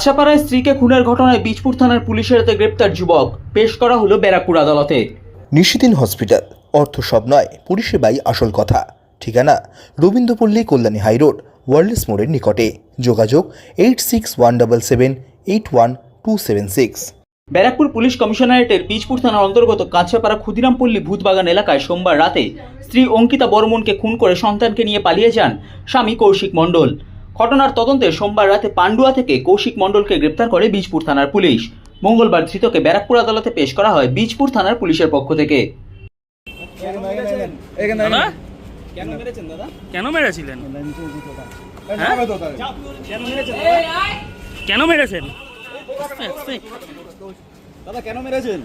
কাছাপাড়ায় স্ত্রীকে খুনের ঘটনায় বীজপুর থানার পুলিশের হাতে গ্রেপ্তার যুবক। পেশ করা হলো ব্যারাকপুর আদালতে। নিশিদিন হসপিটাল। অর্থ সব নয় পরিষেবাই আসল কথা। ঠিকানা রবীন্দ্রপল্লী কল্যাণী হাইরোড ওয়ার্ল্ডস মোড়ের নিকটে। যোগাযোগ eight six one double seven eight one two seven six Barrackpore police কমিশনারেটের Bijpur থানার অন্তর্গত কাছাপাড়া ক্ষুদিরামপল্লী ভূতবাগান এলাকায় সোমবার রাতে স্ত্রী অঙ্কিতা বর্মনকে খুন করে সন্তানকে নিয়ে পালিয়ে যান স্বামী কৌশিক মণ্ডল। ঘটনার তদন্তে সোমবার রাতে পান্ডুয়া থেকে কৌশিক মণ্ডলকে গ্রেপ্তার করে বীজপুর থানার পুলিশ। মঙ্গলবার ধৃতকে ব্যারাকপুর আদালতে পেশ করা হয় বীজপুর থানার পুলিশের পক্ষ থেকে। কেন মেরেছিলেন? হ্যাঁ? কেন মেরেছেন? দাদা কেন মেরেছেন?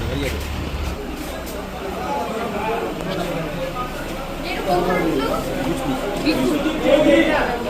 Thank you.